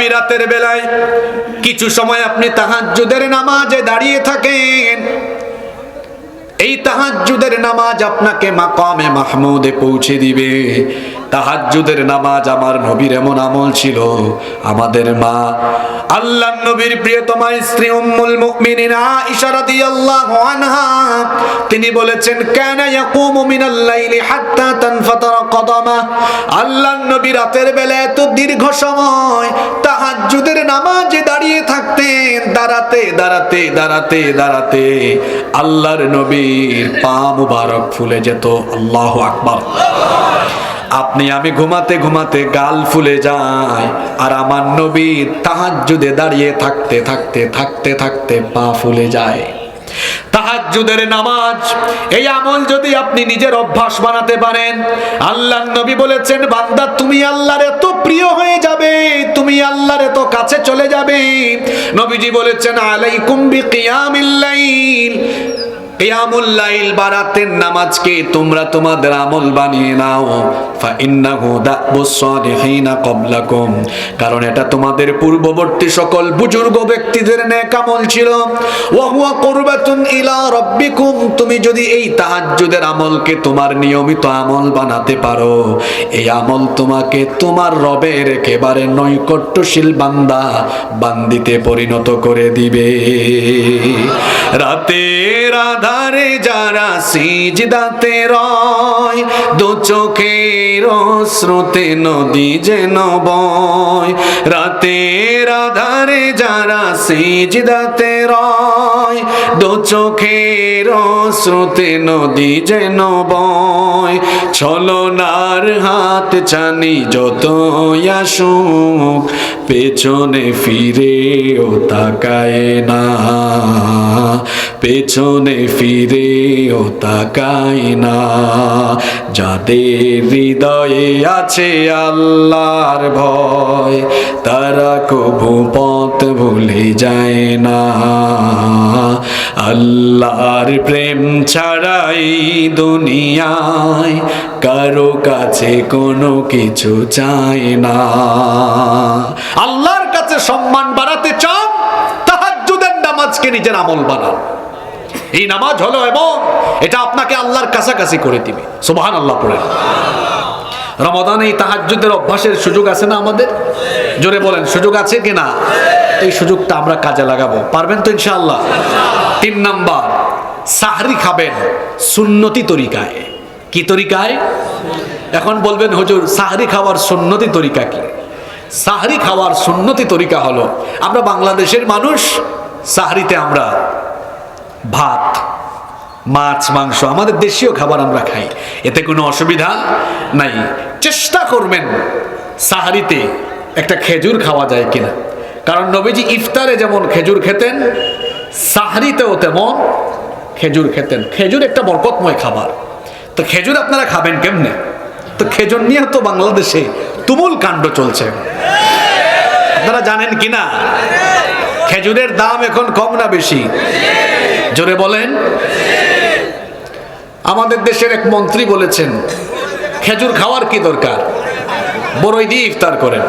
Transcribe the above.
নবী রাতের বেলায় কিছু সময় আপনি তাহাজ্জুদের নামাজে দাঁড়িয়ে থাকেন। এই তাহাজ্জুদের নামাজ আপনাকে মাকামে মাহমুদে পৌঁছে দিবে। তাহাজ্জুদের নামাজ আমার নবীর এমন আমল ছিল, আমাদের মা আল্লাহ নবীর প্রিয়তমা স্ত্রী উম্মুল মুমিনিন আয়েশা রাদিয়াল্লাহু আনহা তিনি বলেছেন, কানা ইয়াকুমু মিনাল লাইলি হাত্তা তানফাতারা কদামা। আল্লাহ নবী রাতের বেলা এত দীর্ঘ সময় তাহাজ্জুদের নামাজে দাঁড়িয়ে থাকতেন। দাঁড়াতে দাঁড়াতে দাঁড়াতে দাঁড়াতে আল্লাহর নবীর পা মুবারক ফুলে যেত। আল্লাহু আকবার। আপনি, আমি ঘুমাতে ঘুমাতে গাল ফুলে যায় আর আমার নবী তাহাজ্জুদে দাঁড়িয়ে থাকতে থাকতে থাকতে থাকতে পা ফুলে যায়। তাহাজ্জুদের নামাজ। এই আমল যদি আপনি নিজের অভ্যাস বানাতে পারেন আল্লাহ নবী বলেছেন, বান্দা, তুমি আল্লাহর এত প্রিয় হয়ে যাবে, তুমি আল্লাহর এত কাছে চলে যাবে। নবীজি বলেছেন, আলাইকুম বিকিয়ামিল লাইল বারাতের নামাজকে তোমরা তোমাদের আমল বানিয়ে নাও। কারণ এটা তোমাদের পূর্ববর্তী সকল বুজুর্গ ব্যক্তিদের নেক আমল ছিল। কুরবাতুন ইলা তুমি যদি এই তাহাজ্জুদের আমলকে তোমার নিয়মিত আমল বানাতে পারো, এই আমল তোমাকে তোমার রবের একেবারে নৈকট্যশীল বান্দা বান্দিতে পরিণত করে দিবে। রাতের আধারে যারা সিজদাতে রয়, দু চোখের স্রোতে নদী যেন বয়। রাতের আধারে যারা সিজদাতে রয়, দু চোখের স্রোতে নদী যেন বয়। ছলনার হাত চানি যত আসুক পেছনে ফিরেও তাকায় না। পেছনে ফিরেও তাকায় না। যাদের হৃদয়ে আছে আল্লাহর ভয়, তারা কবু পথ ভুলে যায় না। আল্লাহর প্রেম ছাড়াই দুনিয়ায় কারও কাছে কোনো কিছু চায় না। আল্লাহর কাছে সম্মান বাড়াতে চান তাহাজ্জুদের নামাজকে নিজের আমল বানান এই নামাজ হলো এবং এটা আপনাকে আল্লাহর কাছাকাছি করে দিবে। সুবহান আল্লাহ পড়ে রমাদান এই তাহাজ্জুদের অভ্যাসের সুযোগ আছে না আমাদের? জোরে বলেন, সুযোগ আছে কি না এই সুযোগটা আমরা কাজে লাগাবো। পারবেন তো ইনশাআল্লাহ? তিন নাম্বার, সাহরি খাবেন সুন্নতি তরিকায়। কি তরিকায়? এখন বলবেন, হুজুর, সাহরি খাওয়ার সুন্নতি তরিকা কি? সাহরি খাওয়ার সুন্নতি তরিকা হলো, আমরা বাংলাদেশের মানুষ, সাহরিতে আমরা ভাত, মাছ, মাংস, আমাদের দেশীয় খাবার আমরা খাই। এতে কোনো অসুবিধা নাই। চেষ্টা করবেন সাহারিতে একটা খেজুর খাওয়া যায় কিনা। কারণ নবীজি ইফতারে যেমন খেজুর খেতেন, সাহারিতেও তেমন খেজুর খেতেন। খেজুর একটা বরকতময় খাবার। তো খেজুর আপনারা খাবেন কেমনে? তো খেজুর নিয়ে তো বাংলাদেশে তুমুল কাণ্ড চলছে। আপনারা জানেন কিনা? খেজুরের দাম এখন কম না বেশি। জোরে বলেন। আমাদের দেশের এক মন্ত্রী বলেছেন, খেজুর খাওয়ার কি দরকার? বড়ই দিয়ে ইফতার করেন।